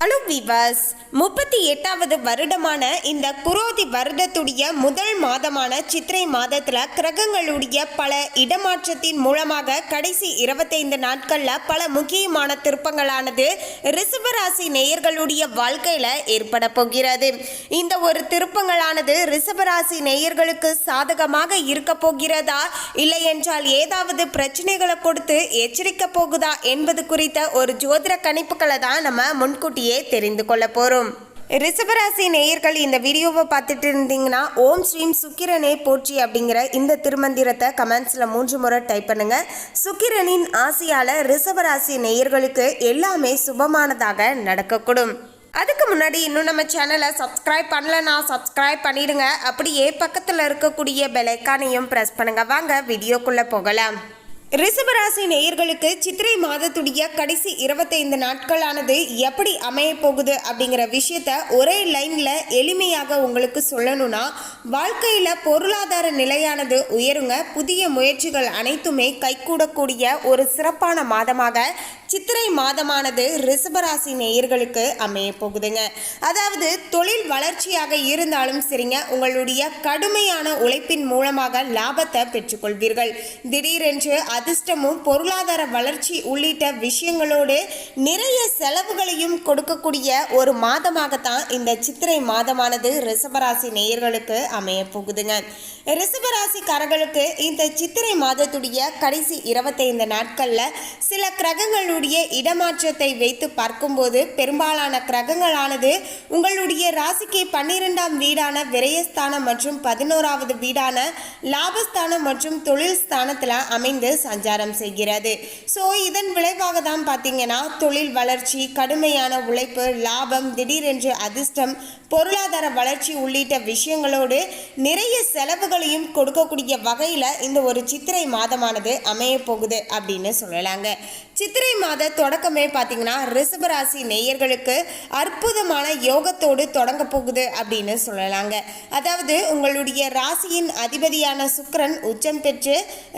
Hello விவாஸ் முப்பத்தி எட்டாவது வருடமான இந்த குரோதி வருடத்துடைய முதல் மாதமான சித்திரை மாதத்தில் கிரகங்களுடைய பல இடமாற்றத்தின் மூலமாக கடைசி இருபத்தைந்து நாட்களில் பல முக்கியமான திருப்பங்களானது ரிஷபராசி நேயர்களுடைய வாழ்க்கையில் ஏற்பட போகிறது. இந்த ஒரு திருப்பங்களானது ரிஷபராசி நேயர்களுக்கு சாதகமாக இருக்க போகிறதா? இல்லை என்றால் ஏதாவது பிரச்சனைகளை கொடுத்து எச்சரிக்க போகுதா என்பது குறித்த ஒரு ஜோதிட கணிப்புகளை தான் நம்ம முன்கூட்டி பற்றியே தெரிந்து கொள்ள போகிறோம் ரிஷபராசி நேயர்கள் இந்த வீடியோவை பார்த்துட்டு இருந்தீங்கன்னா ஓம் ஸ்ரீம் சுக்கிரனே போற்றி அப்படிங்கிற இந்த திருமந்திரத்தை கமெண்ட்ஸில் மூன்று முறை டைப் பண்ணுங்க. சுக்கிரனின் ஆசையால் ரிஷபராசி நேயர்களுக்கு எல்லாமே சுபமானதாக நடக்கக்கூடும். அதுக்கு முன்னாடி இன்னும் நம்ம சேனலை சப்ஸ்கிரைப் பண்ணலன்னா சப்ஸ்கிரைப் பண்ணிடுங்க. அப்படியே பக்கத்தில் இருக்கக்கூடிய பெலைக்கானையும் ப்ரெஸ் பண்ணுங்க. வாங்க வீடியோக்குள்ளே போகலாம். ரிஷபராசி நேயர்களுக்கு சித்திரை மாதத்துடைய கடைசி இருபத்தைந்து நாட்களானது எப்படி அமைய போகுது அப்படிங்கிற விஷயத்த ஒரே லைன்ல எளிமையாக உங்களுக்கு சொல்லணும்னா வாழ்க்கையில பொருளாதார நிலையானது உயருங்க. புதிய முயற்சிகள் அனைத்துமே கைகூடக்கூடிய ஒரு சிறப்பான மாதமாக சித்திரை மாதமானது ரிஷபராசி நேயர்களுக்கு அமைய போகுதுங்க. அதாவது தொழில் வளர்ச்சியாக இருந்தாலும் சரிங்க உங்களுடைய கடுமையான உழைப்பின் மூலமாக லாபத்தை பெற்றுக்கொள்வீர்கள். திடீரென்று அதிர்ஷ்டமும் பொருளாதார வளர்ச்சி உள்ளிட்ட விஷயங்களோடு நிறைய செலவுகளையும் கொடுக்கக்கூடிய ஒரு மாதமாகத்தான் இந்த சித்திரை மாதமானது ரிஷபராசி நேயர்களுக்கு அமைய போகுதுங்க. ரிஷபராசிக்காரர்களுக்கு இந்த சித்திரை மாதத்துடைய கடைசி இருபத்தைந்து நாட்களில் சில கிரகங்களுடைய இடமாற்றத்தை வைத்து பார்க்கும்போது பெரும்பாலான கிரகங்களானது உங்களுடைய ராசிக்கு பன்னிரெண்டாம் வீடான விரயஸ்தானம் மற்றும் பதினோராவது வீடான லாபஸ்தானம் மற்றும் தொழில் ஸ்தானத்தில் அமைந்து சஞ்சாரம் செய்கிறது. ஸோ இதன் விளைவாக தான் பார்த்தீங்கன்னா தொழில் வளர்ச்சி கடுமையான உழைப்பு லாபம் திடீரென்று அதிர்ஷ்டம் பொருளாதார வளர்ச்சி உள்ளிட்ட விஷயங்களோடு நிறைய செலவுகளையும் கொடுக்கக்கூடிய வகையில் இந்த ஒரு சித்திரை மாதமானது அமைய போகுது அப்படின்னு சொல்லலாங்க. சித்திரை மாத தொடக்கமே பார்த்தீங்கன்னா ரிஷபராசி நேயர்களுக்கு அற்புதமான யோகத்தோடு தொடங்க போகுது அப்படின்னு சொல்லலாங்க. அதாவது உங்களுடைய ராசியின் அதிபதியான சுக்கரன் உச்சம் பெற்று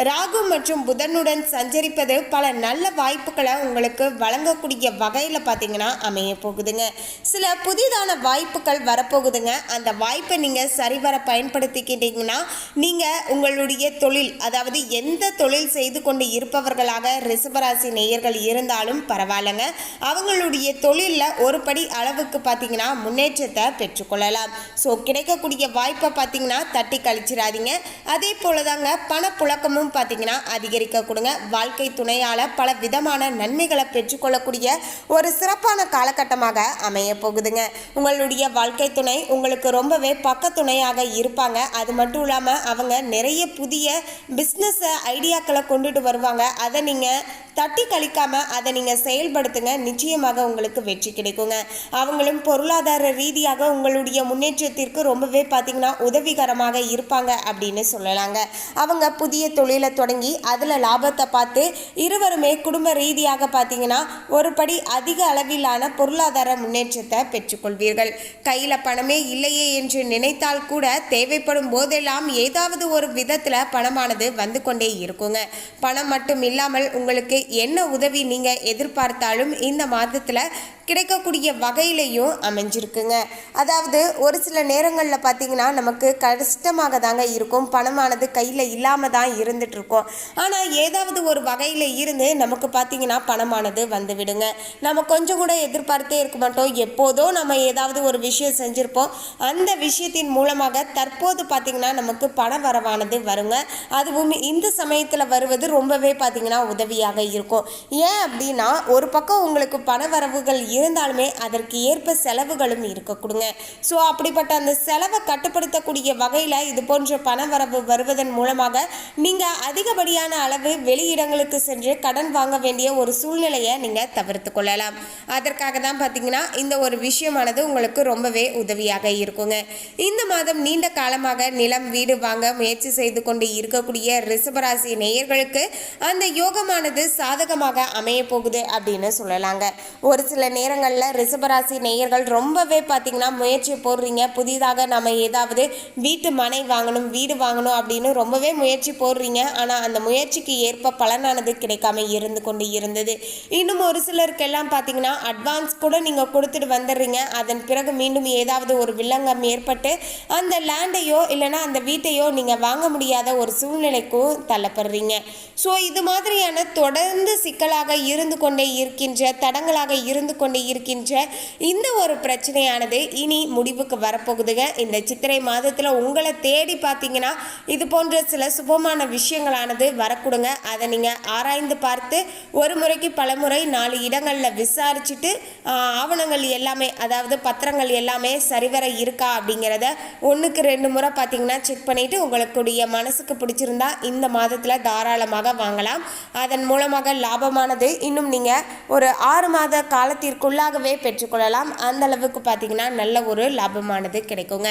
ராகு மற்றும் புதனுடன் சஞ்சரிப்பது பல நல்ல வாய்ப்புகளை உங்களுக்கு வழங்கக்கூடிய வகையில் பார்த்தீங்கன்னா அமைய போகுதுங்க. சில புதிதான வாய்ப்புகள் வரப்போகுதுங்க. அந்த வாய்ப்பை நீங்கள் சரிவர பயன்படுத்திக்கிட்டீங்கன்னா நீங்கள் உங்களுடைய தொழில் அதாவது எந்த தொழில் செய்து கொண்டு இருப்பவர்களாக ரிஷபராசி நேயர்கள் இருந்தாலும் பரவாயில்லைங்க. அவங்களுடைய தொழிலில் ஒரு படி அளவுக்கு பார்த்தீங்கன்னா முன்னேற்றத்தை பெற்றுக்கொள்ளலாம். ஸோ கிடைக்கக்கூடிய வாய்ப்பை பார்த்தீங்கன்னா தட்டி கழிச்சிடாதீங்க. அதே போல தாங்க பணப்புழக்கமும் பார்த்தீங்கன்னா அதிகரிக்க கொடுங்க. வாழ்க்கை துணையால் பல விதமான நன்மைகளை பெற்றுக்கொள்ளக்கூடிய ஒரு சிறப்பான காலகட்டமாக அமைய போகுதுங்க. உங்களுடைய வாழ்க்கை துணை உங்களுக்கு ரொம்பவே பக்கத்துணையாக இருப்பாங்க. அது மட்டும் இல்லாமல் அவங்க நிறைய புதிய பிஸ்னஸை ஐடியாக்களை கொண்டுட்டு வருவாங்க. அதை நீங்கள் தட்டி கழிக்காம அதை நீங்கள் செயல்படுத்துங்க. நிச்சயமாக உங்களுக்கு வெற்றி கிடைக்குங்க. அவங்களும் பொருளாதார ரீதியாக உங்களுடைய முன்னேற்றத்திற்கு ரொம்பவே பார்த்தீங்கன்னா உதவிகரமாக இருப்பாங்க அப்படின்னு சொல்லலாங்க. அவங்க புதிய தொழிலை தொடங்கி அதில் லாபத்தை பார்த்து இருவருமே குடும்ப ரீதியாக பார்த்தீங்கன்னா ஒரு படி அதிக அளவிலான பொருளாதார முன்னேற்றத்தை பெற்றுக்கொள்வீர்கள். கையில் பணமே இல்லையே என்று நினைத்தால் கூட தேவைப்படும் போதெல்லாம் ஏதாவது ஒரு விதத்தில் பணமானது வந்து கொண்டே இருக்குங்க. பணம் மட்டும் இல்லாமல் உங்களுக்கு என்ன உதவி நீங்கள் எதிர்பார்த்தாலும் இந்த மாதத்தில் கிடைக்கக்கூடிய வகையிலையும் அமைஞ்சிருக்குங்க. அதாவது ஒரு சில நேரங்களில் பார்த்தீங்கன்னா நமக்கு கஷ்டமாக தாங்க இருக்கும். பணமானது கையில் இல்லாமல் தான் இருந்துட்டு இருக்கோம் ஆனால் ஏதாவது ஒரு வகையில் இருந்து நமக்கு பார்த்தீங்கன்னா பணமானது வந்து விடுங்க நம்ம கொஞ்சம் கூட எதிர்பார்த்தே இருக்க மாட்டோம். எப்போதோ நம்ம ஏதாவது ஒரு விஷயம் செஞ்சுருப்போம். அந்த விஷயத்தின் மூலமாக தற்போது பார்த்தீங்கன்னா நமக்கு பண வரவானது வருங்க. அதுவும் இந்த சமயத்தில் வருவது ரொம்பவே பார்த்தீங்கன்னா உதவியாக இருக்கும். ஏன் அப்படின்னா ஒரு பக்கம் உங்களுக்கு பண வரவுகள் இருந்தாலுமே அதற்கு ஏற்ப செலவுகளும் இருக்கக்கூடுங்க ஸோ அப்படிப்பட்ட அந்த செலவை கட்டுப்படுத்தக்கூடிய வகையில் இது போன்ற பண வரவு வருவதன் மூலமாக நீங்கள் அதிகப்படியான அளவு வெளியிடங்களுக்கு சென்று கடன் வாங்க வேண்டிய ஒரு சூழ்நிலையை நீங்கள் தவிர்த்து கொள்ளலாம். அதற்காக தான் பார்த்தீங்கன்னா இந்த ஒரு விஷயமானது உங்களுக்கு ரொம்பவே உதவியாக இருக்குங்க. இந்த மாதம் நீண்ட காலமாக நிலம் வீடு வாங்க முயற்சி செய்து கொண்டு இருக்கக்கூடிய ரிஷபராசி நேயர்களுக்கு அந்த யோகமானது சாதகமாக அமைய போகுது அப்படின்னு சொல்லலாங்க. ஒரு சில நேரம் நேரங்களில் ரிஷபராசி நேயர்கள் ரொம்பவே பார்த்தீங்கன்னா முயற்சி போடுறீங்க. புதிதாக நம்ம ஏதாவது வீட்டு மனை வாங்கணும் வீடு வாங்கணும் அப்படின்னு ரொம்பவே முயற்சி போடுறீங்க. ஆனால் அந்த முயற்சிக்கு ஏற்ப பலனானது கிடைக்காம இருந்து கொண்டு இருந்தது. இன்னும் ஒரு சிலருக்கெல்லாம் பார்த்தீங்கன்னா அட்வான்ஸ் கூட நீங்கள் கொடுத்துட்டு வந்துடுறீங்க. அதன் பிறகு மீண்டும் ஏதாவது ஒரு வில்லங்கம் ஏற்பட்டு அந்த லேண்டையோ இல்லைன்னா அந்த வீட்டையோ நீங்கள் வாங்க முடியாத ஒரு சூழ்நிலைக்கும் தள்ளப்படுறீங்க. ஸோ இது மாதிரியான தொடர்ந்து சிக்கலாக இருந்து கொண்டே இருக்கின்ற தடங்களாக இருந்து கொண்டே இருக்கின்ற இந்த ஒரு பிரச்சனையானது இனி முடிவுக்கு வரப்போகுதுங்க. இந்த சித்திரை மாதத்தில் உங்களை தேடி பார்த்தீங்கன்னா இது போன்ற சில சுபமான விஷயங்களானது வரக்கூடுங்க. அதை நீங்கள் ஆராய்ந்து பார்த்து ஒரு முறைக்கு பல முறை நாலு இடங்களில் விசாரிச்சுட்டு ஆவணங்கள் எல்லாமே அதாவது பத்திரங்கள் எல்லாமே சரிவர இருக்கா அப்படிங்கிறத ஒன்றுக்கு ரெண்டு முறை பார்த்தீங்கன்னா செக் பண்ணிவிட்டு உங்களுக்குடைய மனசுக்கு பிடிச்சிருந்தா இந்த மாதத்தில் தாராளமாக வாங்கலாம். அதன் மூலமாக லாபமானது இன்னும் நீங்கள் ஒரு ஆறு மாத காலத்திற்கு காலத்திற்குள்ளாகவே பெற்றுக்கொள்ளலாம். அந்த அளவுக்கு பார்த்தீங்கன்னா நல்ல ஒரு லாபமானது கிடைக்குங்க.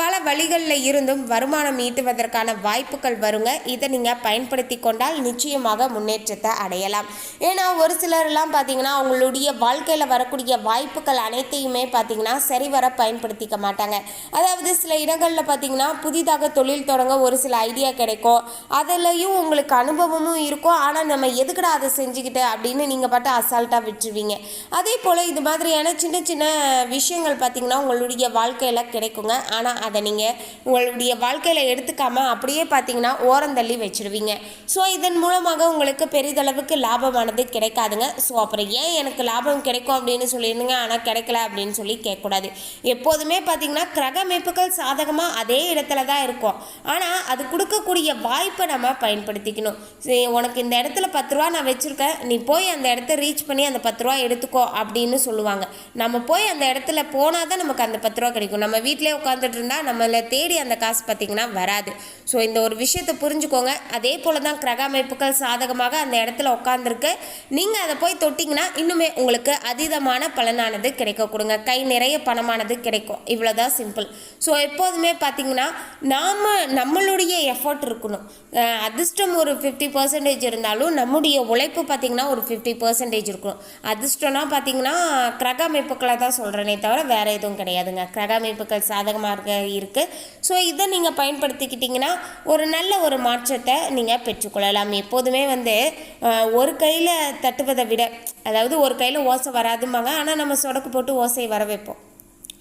பல வழிகளில் இருந்தும் வருமானம் ஈட்டுவதற்கான வாய்ப்புகள் வருங்க. இதை நீங்கள் பயன்படுத்தி கொண்டால் நிச்சயமாக முன்னேற்றத்தை அடையலாம். ஏன்னா ஒரு சிலர்லாம் பார்த்தீங்கன்னா அவங்களுடைய வாழ்க்கையில் வரக்கூடிய வாய்ப்புகள் அனைத்தையுமே பார்த்தீங்கன்னா சரிவர பயன்படுத்திக்க மாட்டாங்க. அதாவது சில இடங்களில் பார்த்தீங்கன்னா புதிதாக தொழில் தொடங்க ஒரு சில ஐடியா கிடைக்கும். அதுலேயும் உங்களுக்கு அனுபவமும் இருக்கும். ஆனால் நம்ம எதுக்கடா அதை செஞ்சுக்கிட்டு அப்படின்னு நீங்கள் பாட்டு அசால்ட்டாக விட்டுருவீங்க. அதே போல் இது மாதிரியான சின்ன சின்ன விஷயங்கள் பார்த்தீங்கன்னா உங்களுடைய வாழ்க்கையில் கிடைக்குங்க. ஆனால் அதை நீங்கள் உங்களுடைய வாழ்க்கையில் எடுத்துக்காம அப்படியே பார்த்தீங்கன்னா ஓரந்தள்ளி வச்சிருவீங்க. ஸோ இதன் மூலமாக உங்களுக்கு பெரிதளவுக்கு லாபமானது கிடைக்காதுங்க. ஸோ அப்புறம் ஏன் எனக்கு லாபம் கிடைக்கும் அப்படின்னு சொல்லியிருந்தீங்க. ஆனால் கிடைக்கல அப்படின்னு சொல்லி கேட்கக்கூடாது. எப்போதுமே பார்த்தீங்கன்னா கிரக அமைப்புகள் சாதகமாக அதே இடத்துல தான் இருக்கும். ஆனால் அது கொடுக்கக்கூடிய வாய்ப்பை நம்ம பயன்படுத்திக்கணும். சரி, உனக்கு இந்த இடத்துல பத்து ரூபா நான் வச்சுருக்கேன். நீ போய் அந்த இடத்த ரீச் பண்ணி அந்த பத்து ரூபா எடுத்துக்கோ அப்படின்னு சொல்லுவாங்க. நம்ம போய் அந்த இடத்துல போனால் தான் நமக்கு அந்த பத்து ரூபா கிடைக்கும். நம்ம வீட்டிலே உட்காந்துட்டு இருந்தால் நம்மளை தேடி அந்த காசு பார்த்திங்கன்னா வராது. ஸோ இந்த ஒரு விஷயத்தை புரிஞ்சுக்கோங்க. அதே போல் தான் கிரக அமைப்புகள் சாதகமாக அந்த இடத்துல உட்காந்துருக்கு நீங்கள் அதை போய் தொட்டிங்கன்னா இன்னுமே உங்களுக்கு அதீதமான பலனானது கிடைக்க கொடுங்க. கை நிறைய பணமானது கிடைக்கும். இவ்வளோதான் சிம்பிள் ஸோ எப்போதுமே பார்த்தீங்கன்னா நாம் நம்மளுடைய எஃபர்ட் இருக்கணும். அதிர்ஷ்டம் ஒரு ஃபிஃப்டி பர்சன்டேஜ் இருந்தாலும் நம்முடைய உழைப்பு பார்த்தீங்கன்னா ஒரு ஃபிஃப்டி பர்சன்டேஜ் இருக்கணும். அதிர்ஷ்டம்னா பார்த்தீங்கன்னா கிரக அமைப்புகளை தான் சொல்கிறேனே தவிர வேறு எதுவும் கிடையாதுங்க. கிரக அமைப்புகள் சாதகமாக இருக்க. இருக்குது ஸோ இதை நீங்கள் பயன்படுத்திக்கிட்டிங்கன்னா ஒரு நல்ல ஒரு மாற்றத்தை நீங்கள் பெற்றுக்கொள்ளலாம். எப்போதுமே வந்து ஒரு கையில் தட்டுவதை விட அதாவது ஒரு கையில் ஓசை வராதும்பாங்க. ஆனால் நம்ம சொடக்கு போட்டு ஓசையை வர வைப்போம்.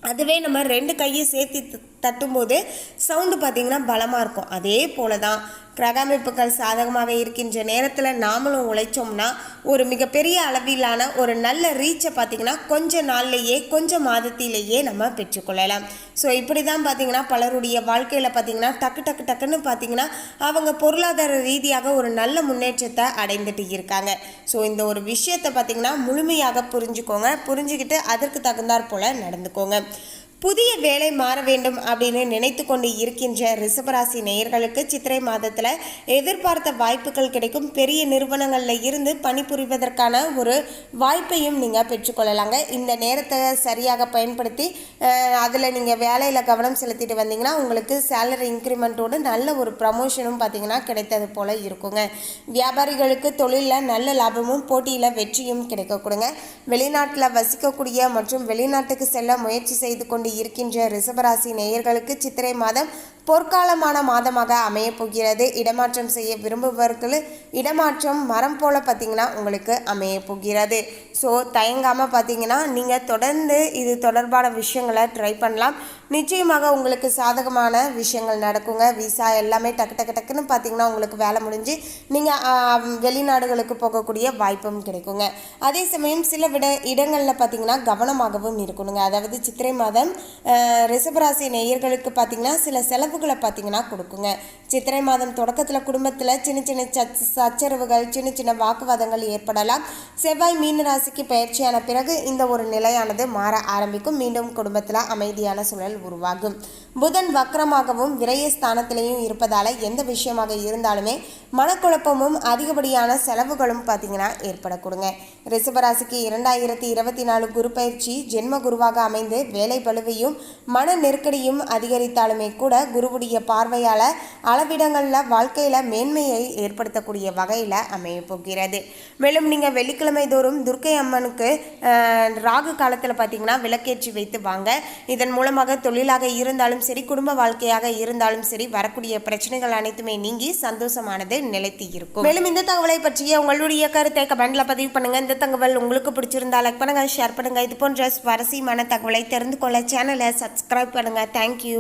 அதுவே நம்ம ரெண்டு கையை சேர்த்து தட்டும்போது சவுண்டு பார்த்திங்கன்னா பலமாக இருக்கும். அதே போல தான் கிரக அமைப்புகள் சாதகமாக இருக்கின்ற நேரத்தில் நாமளும் உழைச்சோம்னா ஒரு மிகப்பெரிய அளவிலான ஒரு நல்ல ரீச்சை பார்த்திங்கன்னா கொஞ்ச நாள்லேயே கொஞ்சம் மாதத்திலேயே நம்ம பெற்றுக்கொள்ளலாம். ஸோ இப்படி தான் பார்த்திங்கன்னா பலருடைய வாழ்க்கையில் பார்த்திங்கன்னா டக்கு டக்கு டக்குன்னு பார்த்திங்கன்னா அவங்க பொருளாதார ரீதியாக ஒரு நல்ல முன்னேற்றத்தை அடைந்துட்டு இருக்காங்க. ஸோ இந்த ஒரு விஷயத்தை பார்த்திங்கன்னா முழுமையாக புரிஞ்சுக்கோங்க. புரிஞ்சுக்கிட்டு அதற்கு தகுந்தாற் போல் நடந்துக்கோங்க. புதிய வேலை மாற வேண்டும் அப்படின்னு நினைத்து கொண்டு இருக்கின்ற ரிஷபராசி நேயர்களுக்கு சித்திரை மாதத்தில் எதிர்பார்த்த வாய்ப்புகள் கிடைக்கும். பெரிய நிறுவனங்களில் இருந்து பணிபுரிவதற்கான ஒரு வாய்ப்பையும் நீங்கள் பெற்றுக்கொள்ளலாங்க. இந்த நேரத்தை சரியாக பயன்படுத்தி அதில் நீங்கள் வேலையில் கவனம் செலுத்திட்டு வந்தீங்கன்னா உங்களுக்கு சேலரி இன்க்ரிமெண்ட்டோடு நல்ல ஒரு ப்ரமோஷனும் பார்த்தீங்கன்னா கிடைத்தது போல் இருக்குங்க. வியாபாரிகளுக்கு தொழிலில் நல்ல லாபமும் போட்டியில் வெற்றியும் கிடைக்கக்கூடுங்க வெளிநாட்டில் வசிக்கக்கூடிய மற்றும் வெளிநாட்டுக்கு செல்ல முயற்சி செய்து கொண்டு இருக்கின்ற ரிஷபராசி நேயர்களுக்கு சித்திரை மாதம் பொற்காலமான மாதமாக அமையப்போகிறது இடமாற்றம் செய்ய விரும்புபவர்கள் இடமாற்றம் மரம் போல் பார்த்தீங்கன்னா உங்களுக்கு அமைய போகிறது. ஸோ தயங்காமல் பார்த்தீங்கன்னா நீங்கள் தொடர்ந்து இது தொடர்பான விஷயங்களை ட்ரை பண்ணலாம். நிச்சயமாக உங்களுக்கு சாதகமான விஷயங்கள் நடக்குங்க. விசா எல்லாமே டக்கு டக்கு டக்குன்னு பார்த்தீங்கன்னா உங்களுக்கு வேலை முடிஞ்சு நீங்கள் வெளிநாடுகளுக்கு போகக்கூடிய வாய்ப்பும் கிடைக்குங்க. அதே சமயம் சில விட இடங்களில் பார்த்தீங்கன்னா கவனமாகவும் இருக்கணுங்க. அதாவது சித்திரை மாதம் ரிசபராசி நேயர்களுக்கு பார்த்தீங்கன்னா சில செலவுகளை பார்த்தீங்கன்னா கொடுக்குங்க. சித்திரை மாதம் தொடக்கத்தில் குடும்பத்தில் சின்ன சின்ன சச் சச்சரவுகள் சின்ன சின்ன வாக்குவாதங்கள் ஏற்படலாம். செவ்வாய் மீன ராசிக்கு பயிற்சியான பிறகு இந்த ஒரு நிலையானது மாற ஆரம்பிக்கும். மீண்டும் குடும்பத்தில் அமைதியான சூழல் உருவாகும். புதன் வக்கரமாகவும் விரயஸ்தானத்திலையும் இருப்பதால் எந்த விஷயமாக இருந்தாலுமே மனக்குழப்பமும் அதிகப்படியான செலவுகளும் பார்த்தீங்கன்னா ஏற்படக்கூடுங்க. ரிஷபராசிக்கு இரண்டாயிரத்தி இருபத்தி நாலு குரு பயிற்சி ஜென்ம குருவாக அமைந்து வேலை பழுவையும் மன நெருக்கடியும் அதிகரித்தாலுமே கூட குருவுடைய பார்வையால் அளவிடங்களில் வாழ்க்கையில் மேன்மையை ஏற்படுத்தக்கூடிய வகையில் அமைய போகிறது. மேலும் நீங்கள் வெள்ளிக்கிழமை தோறும் துர்க்கை அம்மனுக்கு ராகு காலத்தில் பார்த்தீங்கன்னா விளக்கேற்றி வைத்து வாங்க. இதன் மூலமாக தொழிலாக இருந்தாலும் சரி குடும்ப வாழ்க்கையாக இருந்தாலும் சரி வரக்கூடிய பிரச்சனைகள் அனைத்துமே நீங்கி சந்தோஷமானது நிலைத்து இருக்கும். மேலும் இந்த தகவலை பற்றிய உங்களுடைய கருத்தை கமெண்ட்ல பதிவு பண்ணுங்க. இந்த தகவல் உங்களுக்கு பிடிச்சிருந்தா லைக் பண்ணுங்க ஷேர் பண்ணுங்க. இது போன்ற சுவாரஸ்யமான தகவலை தெரிந்து கொள்ள சேனலை சப்ஸ்கிரைப் பண்ணுங்க. தேங்க்யூ